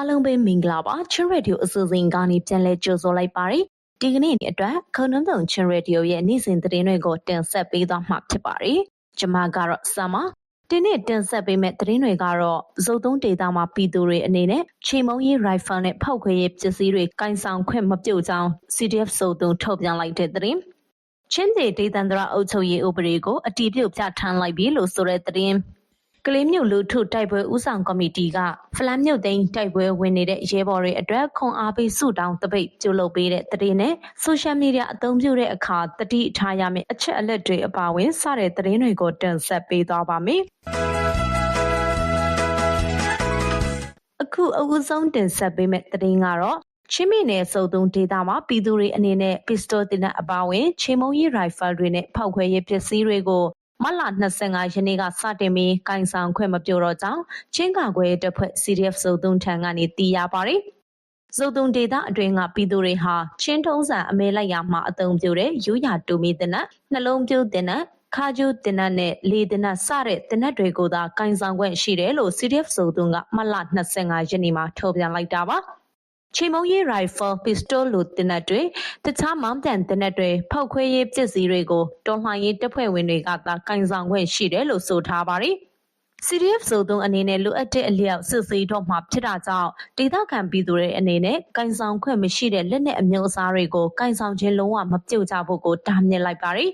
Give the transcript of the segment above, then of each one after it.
အားလုံးပဲမင်္ဂလာပါချင်းရေဒီယိုအစီအစဉ်ကနေပြန်လဲကြိုဆိုလိုက်ပါတယ်ဒီကနေ့အတွက်ခုံနှုံးတုံချင်းရေဒီယိုရဲ့နေ့စဉ်သတင်းတွေကိုတင်ဆက်ပေးသွားမှာဖြစ်ပါတယ်ကျွန်မကတော့ဆမ်မဒီနေ့တင်ဆက်ပေးမယ့်သတင်းတွေကတော့ဇုတ်သုံးဒေတာမှာပြည်သူတွေအနေနဲ့ချိန်မုံရေးရိုင်ဖယ်နဲ့ဖောက်ခွဲရေးပစ္စည်းတွေကင်ဆောင်ခွင့်မပြုတ်ကြောင်း CDF စုံတုံထုတ်ပြန်လိုက်တဲ့သတင်းချင်းဒေဒေသန္တရအုပ်ချုပ်ရေးဥပဒေကိုအတီးပြုတ်ပြဋ္ဌာန်းလိုက်ပြီလို့ဆိုတဲ့သတင်း ကလေးမျိုးလူထုတိုက်ပွဲဥဆောင်ကော်မတီကဖလန်မြို့သိမ်းတိုက်ပွဲဝင်နေတဲ့ရဲဘော်တွေအတွက်ခွန်အားပေးစုတောင်းတပိတ်ပြုလုပ်ပေးတဲ့သတင်းနဲ့ဆိုရှယ်မီဒီယာအသုံးပြုတဲ့အခါတတိထားရမယ့်အချက်အလက်တွေအပါအဝင်စတဲ့သတင်းတွေကိုတင်ဆက်ပေးသွားပါမယ်။အခုအဦးဆုံးတင်ဆက်ပေးမယ့်သတင်းကတော့ချင်းမီနယ်စုံတုံဒေတာမှာပြည်သူတွေအနေနဲ့ပစ္စတိုတင်တဲ့အပါအဝင်ချိန်မုံရေးရိုင်ဖယ်တွေနဲ့ဖောက်ခွဲရေးပစ္စည်းတွေကို မလ25ရက်နေ့ကစတင်ပြီးကင်ဆောင်ခွင့်မပြုတော့ကြောင်းချင်းကာကွယ်တပ်ဖွဲ့ CDF စုံတုံထံကနေသိရပါတယ်။စုံတုံဒေတာအတွင်းကပြည်သူတွေဟာချင်းထုံးစံအမဲလိုက်ရာမှာအသုံးပြုတဲ့ရိုးရာတူမီတင်တဲ့နှလုံးပြိုးတင်တဲ့ခါကျူးတင်နတ်နဲ့လေတင်နတ်စတဲ့တင်နတ်တွေကိုသာကင်ဆောင်ခွင့်ရှိတယ်လို့ CDF စုံတုံကမလ25ရက်နေ့မှာထုတ်ပြန်လိုက်တာပါ။ ချိန်မုံရေးရိုင်ဖယ်ပစ္စတိုလိုတင်နတ်တွေတခြားမောင်းပြန်တင်နတ်တွေဖောက်ခွဲရေးပစ္စည်းတွေကိုတော်လှန်ရေးတပ်ဖွဲ့ဝင်တွေကသာကင်ဆောင်ခွင့်ရှိတယ်လို့ဆိုထားပါတယ်။ CDF ဆိုသူအနေနဲ့လိုအပ်တဲ့အလျောက်စစ်ဆေးတော့မှဖြစ်တာကြောင့်ဒေသခံပြည်သူတွေအနေနဲ့ကင်ဆောင်ခွင့်မရှိတဲ့လက်နက်အမျိုးအစားတွေကိုကင်ဆောင်ခြင်းလုံးဝမပြုတ်ကြဖို့ကိုတားမြစ်လိုက်ပါတယ်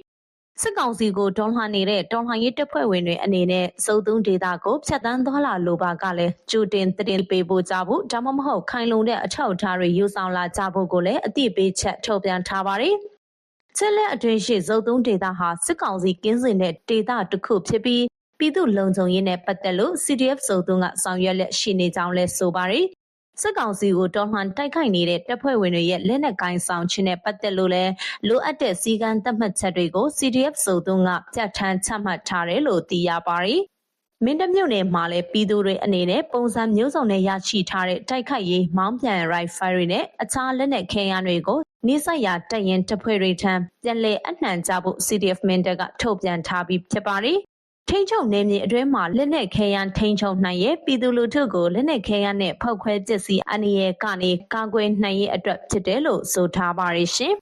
စစ်ကောင်စီကိုတွန်းလှန်နေတဲ့တွန်းလှန်ရေးတပ်ဖွဲ့ဝင်တွေအနေနဲ့စုံသုံးဒေတာကိုဖျက်ဆီးသွားလာလိုပါကလည်းကြိုတင်တင်ပေးဖို့ကြဖို့ဒါမှမဟုတ်ခိုင်လုံတဲ့အထောက်အထားတွေယူဆောင်လာကြဖို့ကိုလည်းအသိပေးချက်ထုတ်ပြန်ထားပါတယ်။ချက်လက်အတွင်းရှိစုံသုံးဒေတာဟာစစ်ကောင်စီကင်းစင်တဲ့ဒေတာတစ်ခုဖြစ်ပြီးပြည်သူလုံခြုံရေးနဲ့ပတ်သက်လို့ CDF စုံသုံးကဆောင်ရွက်လက်ရှိနေကြောင်းလဲဆိုပါတယ်။ စစ်ကောင်စီကိုတော်လှန်တိုက်ခိုက်နေတဲ့တပ်ဖွဲ့ဝင်တွေရဲ့လက်နက်ကိုင်းဆောင်ခြင်းနဲ့ပတ်သက်လို့လည်းလိုအပ်တဲ့စီကံသတ်မှတ်ချက်တွေကို CDF ဆိုသူကပြဋ္ဌာန်းချမှတ်ထားတယ်လို့သိရပါတယ်။မင်းတမြို့နယ်မှာလည်းပြည်သူတွေအနေနဲ့ပုံစံမျိုးစုံနဲ့ရရှိထားတဲ့တိုက်ခိုက်ရေးမောင်းပြန်ရိုက်ဖယ်တွေနဲ့အခြားလက်နက်ခဲယမ်းတွေကိုနေဆိုင်ရာတပ်ရင်တပ်ဖွဲ့တွေထံပြန်လည်အနှံကြဖို့ CDF မင်းတပ်ကထုတ်ပြန်ထားပြီးဖြစ်ပါတယ်။ ထိန်းချုပ်နယ်မြေအတွင်းမှာလက်နက်ခဲယမ်းထိန်းချုပ်နိုင်ရဲ့ပြည်သူလူထုကိုလက်နက်ခဲယမ်းနဲ့ဖောက်ခွဲပစ္စည်းအန္တရာယ်ကနေကာကွယ်နိုင်ရဲ့အတွက်ဖြစ်တယ်လို့ဆိုထားပါရရှင်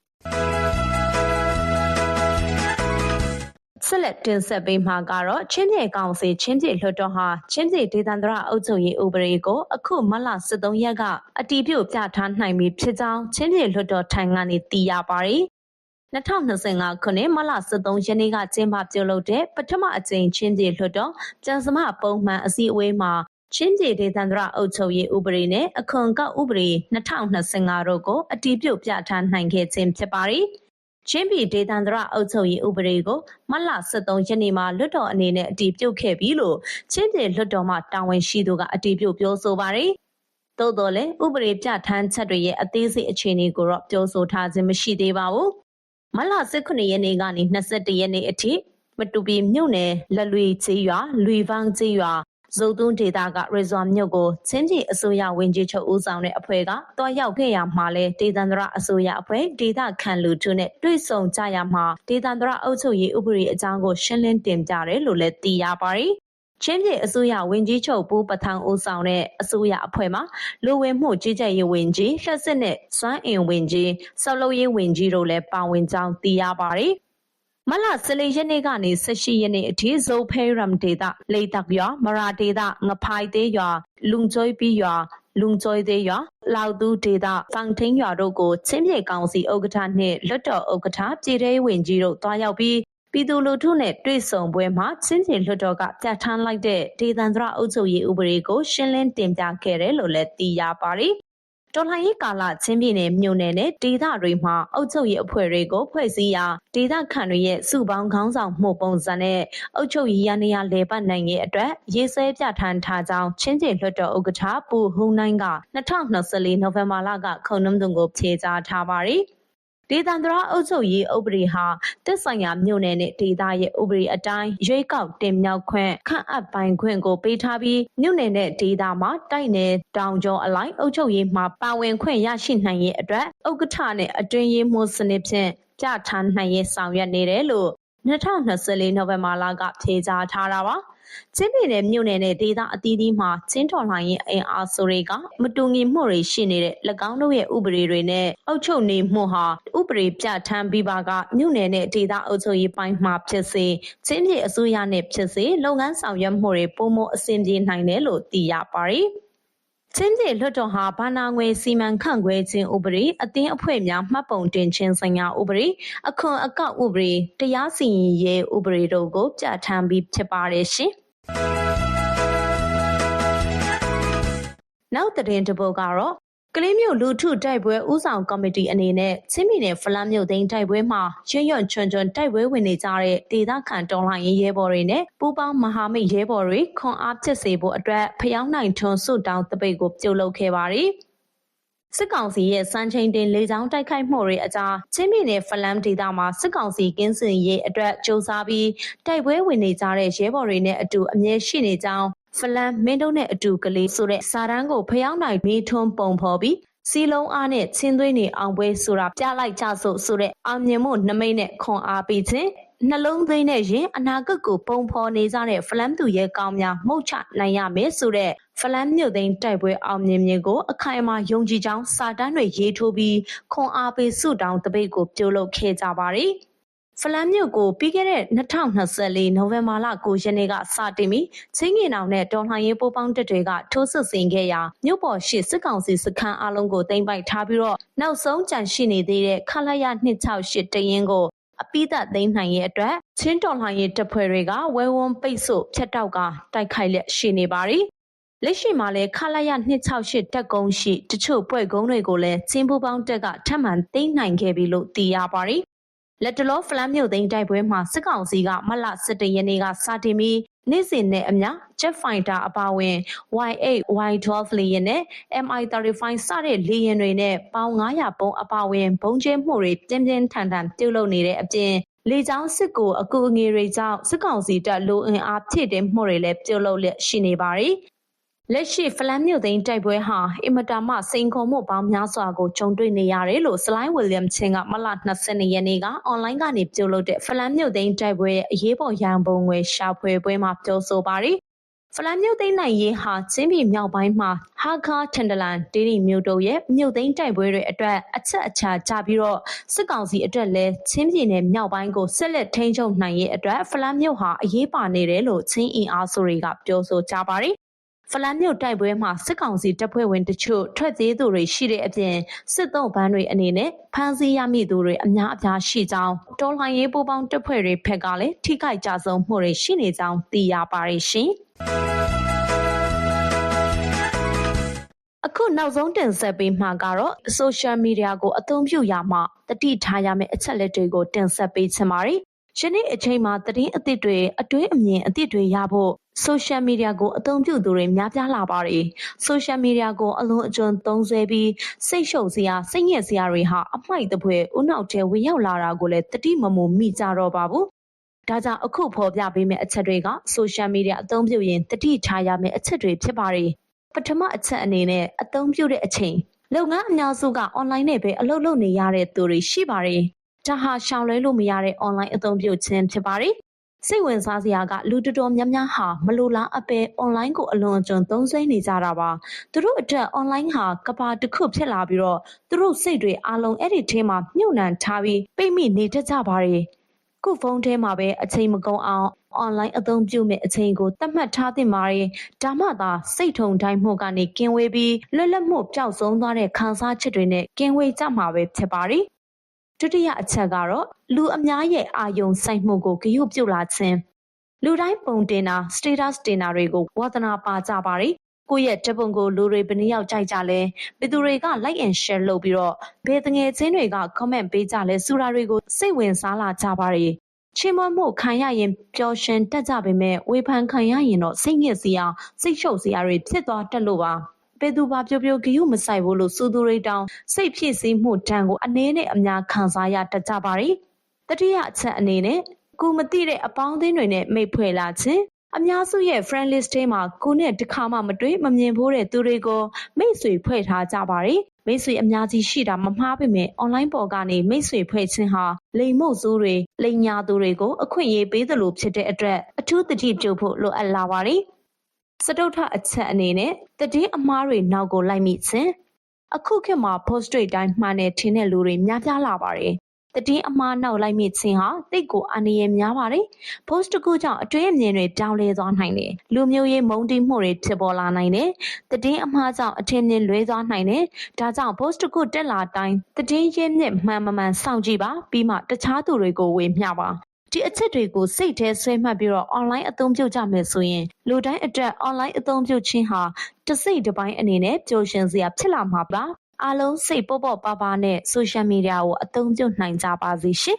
ဆက်လက်တင်ဆက်ပေးမှာကတော့ချင်းပြည်ကောင်စီချင်းပြည်လွှတ်တော်ဟာချင်းပြည်ဒေသန္တရအုပ်ချုပ်ရေးဥပဒေကိုအခုမလ23ရက်ကအတီးပြုတ်ပြဋ္ဌာန်းနိုင်ပြီဖြစ်ကြောင်းချင်းပြည်လွှတ်တော်ထိုင်ကနေသိရပါတယ် 2025ခုနှစ်မလ23ရက်နေ့ကကျင်းပပြုလုပ်တဲ့ပထမအကြိမ်ချင်းပြည်လွှတ်တော်ကျန်းစမပုံမှန်အစည်းအဝေးမှာချင်းပြည်ဒေသန္တရအုပ်ချုပ်ရေးဥပဒေနဲ့အခွန်ကောက်ဥပဒေ2025တို့ကိုအတည်ပြုပြဋ္ဌာန်းနိုင်ခဲ့ခြင်းဖြစ်ပါတယ်။ချင်းပြည်ဒေသန္တရအုပ်ချုပ်ရေးဥပဒေကိုမလ23ရက်နေ့မှာလွှတ်တော်အနေနဲ့အတည်ပြုခဲ့ပြီးလို့ချင်းပြည်လွှတ်တော်မှတာဝန်ရှိသူကအတည်ပြုပြောဆိုပါတယ်။သို့တော်လည်းဥပဒေပြဋ္ဌာန်းချက်တွေရဲ့အသေးစိတ်အခြေအနေကိုတော့ပြောဆိုထားခြင်းမရှိသေးပါဘူး မလ18ရက်နေ့ကနေ21ရက်နေ့အထိမတူပီမြို့နယ်လက်လွေချေးရွာလွေဗန်းချေးရွာဇုံသွန်းဒေတာကရေဇွန်မြို့ကိုချင်းပြည်အစိုးရဝင်ကြီးချုပ်ဦးဆောင်တဲ့အဖွဲ့ကတွားရောက်ခဲ့ရမှာလဲဒေသန္တရအစိုးရအဖွဲ့ဒေသခံလူထုနဲ့တွေ့ဆုံကြရမှာဒေသန္တရအုပ်ချုပ်ရေးဥပဒေအကြောင်းကိုရှင်းလင်းတင်ပြတယ်လို့လည်းသိရပါတယ် ချင်းပြည်အစိုးရဝင်ကြီးချုပ်ပူးပထန်ဦးဆောင်တဲ့အစိုးရအဖွဲ့မှာလူဝင်မှုကြီးကြပ်ရေးဝင်ကြီးလက်စစ်နဲ့စွမ်းအင်ဝင်ကြီးစောက်လုပ်ရေးဝင်ကြီးတို့လည်းပါဝင်ကြောင်းသိရပါတယ်။မလ14ရက်နေ့ကနေ18ရက်နေ့အထိဇိုဖဲရမ်ဒေတာလေတက်ရွာမရာဒေတာငဖိုင်သေးရွာလုံကျွိုးပြီးရွာလုံကျွိုးသေးရွာလောက်သူဒေတာဖန်ထင်းရွာတို့ကိုချင်းပြည်ကောင်စီဥက္ကဋ္ဌနှင့်လွတ်တော်ဥက္ကဋ္ဌပြည်ထောင်ဝင်ကြီးတို့တွားရောက်ပြီး ပြည်သူလူထုနဲ့တွေ့ဆုံပွဲမှာချင်းချင်းလွှတ်တော်ကပြဋ္ဌာန်းလိုက်တဲ့ဒေသန္တရအုပ်ချုပ်ရေးဥပဒေကိုရှင်းလင်းတင်ပြခဲ့တယ်လို့လည်းသိရပါတယ်။တော်လှန်ရေးကာလချင်းပြည်နယ်မြို့နယ်နဲ့ဒေသတွေမှာအုပ်ချုပ်ရေးအဖွဲ့တွေကိုဖွဲ့စည်းရာဒေသခံတွေရဲ့စုပေါင်းခေါင်းဆောင်မှုပုံစံနဲ့အုပ်ချုပ်ရေးရနေရလေပတ်နိုင်ရဲ့အတွက်ရေးဆွဲပြဋ္ဌာန်းထားကြောင်းချင်းကျင်လွှတ်တော်ဥက္ကဋ္ဌပူဟုန်းနိုင်က2024နိုဝင်ဘာလကခုံနှုံးသွန်ကိုဖြေကြားထားပါတယ်။ ဒေသန္တရအုပ်ချုပ်ရေးဥပဒေဟာတက်ဆိုင်ရာမြို့နယ်နဲ့ဒေသရဲ့ဥပဒေအတိုင်းရွေးကောက်တင်မြှောက်ခွင့်ခန့်အပ်ပိုင်ခွင့်ကိုပေးထားပြီးမြို့နယ်နဲ့ဒေသမှာတိုက်နယ်တောင်ကျော်အလိုက်အုပ်ချုပ်ရေးမှာပါဝင်ခွင့်ရရှိနိုင်ရေးအတွက်ဥက္ကဋ္ဌနဲ့အတွင်းရေးမှူးစနစ်ဖြင့်ကြထားနိုင်ရေးဆောင်ရွက်နေတယ်လို့ 2024နိုဝင်ဘာလကဖြေကြားထားတာပါချင်းပြည်နယ်မြို့နယ်နဲ့ဒေသအသီးသီးမှာချင်းတော်လှန်ရေးအင်အားစုတွေကမတူညီမှုတွေရှိနေတဲ့၎င်းတို့ရဲ့ဥပဒေတွေနဲ့အုပ်ချုပ်နေမှုဟာဥပဒေပြဋ္ဌာန်းပြီးပါကမြို့နယ်နဲ့ဒေသအုပ်ချုပ်ရေးပိုင်းမှာဖြစ်စေချင်းပြည်အစိုးရနဲ့ဖြစ်စေလုပ်ငန်းဆောင်ရွက်မှုတွေပုံမအဆင်ပြေနိုင်တယ်လို့သိရပါတယ်။ ချင်းပြည်လွှတ်တော်ဟာဘာနာငွေစီမံခန့်ခွဲခြင်းဥပဒေအသင်းအဖွဲ့များမှတ်ပုံတင်ခြင်းဆိုင်ရာဥပဒေအခွန်အကောက်ဥပဒေတရားစီရင်ရေးဥပဒေတို့ကိုပြဋ္ဌာန်းပြီးဖြစ်ပါတယ်ရှင်။နောက်သတင်းတစ်ပုဒ်ကတော့ ကလေးမျိုးလူထုတိုက်ပွဲဥဆောင်ကော်မတီအနေနဲ့ချင်းပြည်နယ်ဖလန်းမြို့သိမ်းတိုက်ပွဲမှာရွရွချွန်ချွန်တိုက်ပွဲဝင်နေကြတဲ့ဒေသခံတော်လှန်ရေးရဲဘော်တွေနဲ့ပူးပေါင်းမဟာမိတ်ရဲဘော်တွေခွန်အားဖြစ်စေဖို့အတွက်ဖျောင်းနိုင်ထွန်းစုတောင်းတပိတ်ကိုပြုလုပ်ခဲ့ပါတယ်။စစ်ကောင်စီရဲ့စံချိန်တင်လေကြောင်းတိုက်ခိုက်မှုတွေအကြားချင်းပြည်နယ်ဖလမ်ဒေသမှာစစ်ကောင်စီကင်းစင်ရေးအတွက်စ조사ပြီးတိုက်ပွဲဝင်နေကြတဲ့ရဲဘော်တွေနဲ့အတူအမြဲရှိနေကြောင်း ဖလမ်မင်းတို့နဲ့အတူကလေးဆိုတဲ့စာတန်းကိုဖျောင်းနိုင်မေးထွန်းပုံဖော်ပြီးစီလုံးအားနဲ့ချင်းသွေးနေအောင်ပွဲဆိုတာပြလိုက်ကြစို့ဆိုတဲ့အောင်မြင်မှုနမိတ်နဲ့ခွန်အားပေးခြင်းနှလုံးသွင်းတဲ့ရင်အနာဂတ်ကိုပုံဖော်နေကြတဲ့ဖလမ်သူရဲ့ကောင်းများမှုတ်ချနိုင်ရမယ်ဆိုတဲ့ဖလမ်မြို့သိမ်းတိုက်ပွဲအောင်မြင်မြင်ကိုအခိုင်အမာယုံကြည်ကြောင်းစာတမ်းတွေရေးထိုးပြီးခွန်အားပေးဆုတောင်းတပိတ်ကိုပြုလုပ်ခဲ့ကြပါတယ်။ ဖလန်းမြို့ကိုပြီးခဲ့တဲ့2024နိုဝင်ဘာလ9ရက်နေ့ကစတင်ပြီးချင်းငင်အောင်နဲ့တော်လှန်ရေးပိုးပေါင်းတပ်တွေကထိုးစစ်ဆင်ခဲ့ရာမြို့ပေါ်ရှိစစ်ကောင်စီစခန်းအလုံးကိုသိမ်းပိုက်ထားပြီးတော့နောက်ဆုံးကြန့်ရှိနေသေးတဲ့ခလာရ268တရင်ကိုအပိသက်သိမ်းနိုင်ရဲ့အတွက်ချင်းတော်လှန်ရေးတပ်ဖွဲ့တွေကဝဲဝန်းပိတ်ဆို့ဖျက်တောက်ကတိုက်ခိုက်လက်ရှိနေပါပြီလက်ရှိမှာလည်းခလာရ268တက်ကုန်းရှိတချို့ပွဲကုန်းတွေကိုလည်းချင်းပူပေါင်းတက်ကထပ်မံသိမ်းနိုင်ခဲ့ပြီလို့သိရပါတယ် လက်တလောဖလန်းမြို့သိမ်းတိုက်ပွဲမှာစစ်ကောင်စီကမလ17ရက်နေ့ကစတင်ပြီးနေ့စဉ်နဲ့အမျှ Jet Fighter အပါအဝင် Y8, Y12 လေယာဉ်နဲ့ MI35 စတဲ့လေယာဉ်တွေနဲ့ပေါင်း900ပုံအပါအဝင်ဘုံကျဲမှုတွေပြင်းပြင်းထန်ထန်ပြုလုပ်နေတဲ့အပြင်လေကြောင်းစစ်ကိုအကူအငွေတွေကြောင့်စစ်ကောင်စီတပ်လိုအင်အားဖြည့်တင်းမှုတွေလည်းပြုလုပ်လျက်ရှိနေပါတယ်။ လက်ရှိဖလန်မြို့သိမ်းတိုက်ပွဲဟာအင်မတာမှစိန်ခေါ်မှုပေါင်းများစွာကိုကြုံတွေ့နေရတယ်လို့စလိုင်းဝီလျံချင်းကမလ22ရက်နေ့ကအွန်လိုင်းကနေပြုလုပ်တဲ့ဖလန်မြို့သိမ်းတိုက်ပွဲရဲ့အရေးပေါ်ရန်ပုံငွေရှာဖွေပွဲမှာပြောဆိုပါတယ်ဖလန်မြို့သိမ်းနိုင်ရေးဟာချင်းပြည်မြောက်ပိုင်းမှာဟာခါထန်ဒလန်ဒေရီမြို့တို့ရဲ့မြို့သိမ်းတိုက်ပွဲတွေအတွက်အချက်အချာကြပြီးတော့စစ်ကောင်စီအတွက်လည်းချင်းပြည်နယ်မြောက်ပိုင်းကိုဆက်လက်ထိန်းချုပ်နိုင်ရေးအတွက်ဖလန်မြို့ဟာအရေးပါနေတယ်လို့ချင်းအင်အားစုတွေကပြောဆိုကြပါတယ် ဖလန်မြို့တိုက်ပွဲမှာစစ်ကောင်စီတပ်ဖွဲ့ဝင်တချို့ထွက်ပြေးသူတွေရှိတဲ့အပြင်စစ်သုံးဘန်းတွေအနေနဲ့ဖမ်းဆီးရမိသူတွေအများအပြားရှိကြောင်းတော်လှန်ရေးပူးပေါင်းတပ်ဖွဲ့တွေဖက်ကလည်းထိခိုက်ကြဆုံးမှုတွေရှိနေကြောင်းသိရပါတယ်ရှင်အခုနောက်ဆုံးတင်ဆက်ပေးမှာကတော့ social media ကိုအသုံးပြုရမှာတတိထားရမယ့်အချက်လက်တွေကိုတင်ဆက်ပေးချင်ပါတယ်။ယနေ့အချိန်မှာသတင်းအသစ်တွေအတွေးအမြင်အသစ်တွေရဖို့ social media ကိုအသုံးပြုသူတွေများပြားလာပါတယ်။ social media ကိုအလွန်အကျွံသုံးစွဲပြီးစိတ်ရှုပ်စရာစိတ်ညစ်စရာတွေဟာအမိုက်တပွဲဦးနောက်ထဲဝင်ရောက်လာတာကိုလည်းတတိမမူမိကြတော့ပါဘူး။ဒါကြောင့်အခုဖော်ပြပေးမယ့်အချက်တွေက social media အသုံးပြုရင်တတိထားရမယ့်အချက်တွေဖြစ်ပါတယ်။ပထမအချက်အနေနဲ့အသုံးပြုတဲ့အချိန်လုပ်ငန်းအများစုက online နဲ့ပဲအလုပ်လုပ်နေရတဲ့သူတွေရှိပါတယ်။ဒါဟာရှောင်လွှဲလို့မရတဲ့ online အသုံးပြုခြင်းဖြစ်ပါတယ် စိတ်ဝင်စားစရာကလူတော်တော်များများဟာမလိုလားအပ်ပဲ online ကိုအလွန်အကျွံသုံးစွဲနေကြတာပါသူတို့အတွက် online ဟာကဘာတစ်ခုဖြစ်လာပြီးတော့သူတို့စိတ်တွေအလုံးအဲ့ဒီထဲမှာမြုပ်နှံထားပြီးပိတ်မိနေတတ်ကြပါတယ်ခုဖုန်းထဲမှာပဲအချိန်မကုန်အောင် online အသုံးပြုမဲ့အချိန်ကိုသတ်မှတ်ထားသင့်ပါတယ်ဒါမှသာစိတ်ထုံတိုင်းမှုကနေကင်းဝေးပြီးလွတ်လပ်မှုပျောက်ဆုံးသွားတဲ့ခံစားချက်တွေနဲ့ကင်းဝေးကြမှာပဲဖြစ်ပါတယ် ဒုတိယအချက်ကတော့လူအများရဲ့အာယုံစိုက်မှုကိုဂရုပြုလာခြင်းလူတိုင်းပုံတင်တာ status တင်တာတွေကိုဝါသနာပါကြပါတယ်ကိုယ့်ရဲ့ဓပုံကိုလူတွေဘယ်နှယောက်ကြိုက်ကြလဲဘယ်သူတွေက like and share လုပ်ပြီးတော့ဘယ်တငယ်ချင်းတွေက comment ပေးကြလဲဆိုတာတွေကိုစိတ်ဝင်စားလာကြပါတယ်ချင်းမမှုခံရရင်ပျော်ရွှင်တက်ကြပေမဲ့ဝေဖန်ခံရရင်တော့စိတ်ညစ်စရာစိတ်ရှုပ်စရာတွေဖြစ်သွားတတ်လို့ပါဘ ယ်သူပါပြောပြောဂယုမဆိုင်ဘူးလို့စူသူတွေတောင်စိတ်ဖြစ်စည်းမှုတန်ကိုအနည်းနဲ့အများခံစားရတတ်ကြပါတယ်တတိယအချက်အနေနဲ့ကိုမသိတဲ့အပေါင်းအသင်းတွေနဲ့မိတ်ဖွဲ့လာခြင်းအများစုရဲ့ friend list ထဲမှာကိုနဲ့တခါမှမတွေ့မမြင်ဖို့တဲ့သူတွေကိုမိတ်ဆွေဖွဲ့ထားကြပါတယ်မိတ်ဆွေအများကြီးရှိတာမမှားပေမဲ့ online ပေါ်ကနေမိတ်ဆွေဖွဲ့ခြင်းဟာလိမ်မို့ဆိုးတွေလိမ်ညာသူတွေကိုအခွင့်အရေးပေးသလိုဖြစ်တဲ့အတွက်အထူးသတိပြုဖို့လိုအပ်လာပါတယ် စတုထအချက်အနေနဲ့တည်င်းအမားတွေနောက်ကိုလိုက်မိခြင်းအခုခေတ်မှာ post တွေတိုင်းမှန်တယ်ထင်တဲ့လူတွေများပြားလာပါတယ်တည်င်းအမားနောက်လိုက်မိခြင်းဟာတိတ်ကိုအန္တရာယ်များပါတယ်။ post တစ်ခုကြောင့်အတွင်းအမြင်တွေပြောင်းလဲသွားနိုင်တယ်။လူမျိုးရေးမုန်းတီးမှုတွေဖြစ်ပေါ်လာနိုင်တယ်။တည်င်းအမှားကြောင့်အထင်မြင်လွဲသွားနိုင်တယ်။ဒါကြောင့် post တစ်ခုတက်လာတိုင်းတည်င်းရင်းမြစ်မှန်မမှန်စောင့်ကြည့်ပါပြီးမှတခြားသူတွေကိုဝေမျှပါ ဒီအချက်တွေကိုစိတ်ထဲဆွဲမှတ်ပြီးတော့ online အသုံးပြုကြမယ်ဆိုရင်လူတိုင်းအတွက် online အသုံးပြုခြင်းဟာတစ်စိတ်တစ်ပိုင်းအနေနဲ့ပျော်ရွှင်စရာဖြစ်လာမှာပါအားလုံးစိတ်ပေါ့ပေါ့ပါပါနဲ့ social media ကိုအသုံးပြုနိုင်ကြပါစေရှင်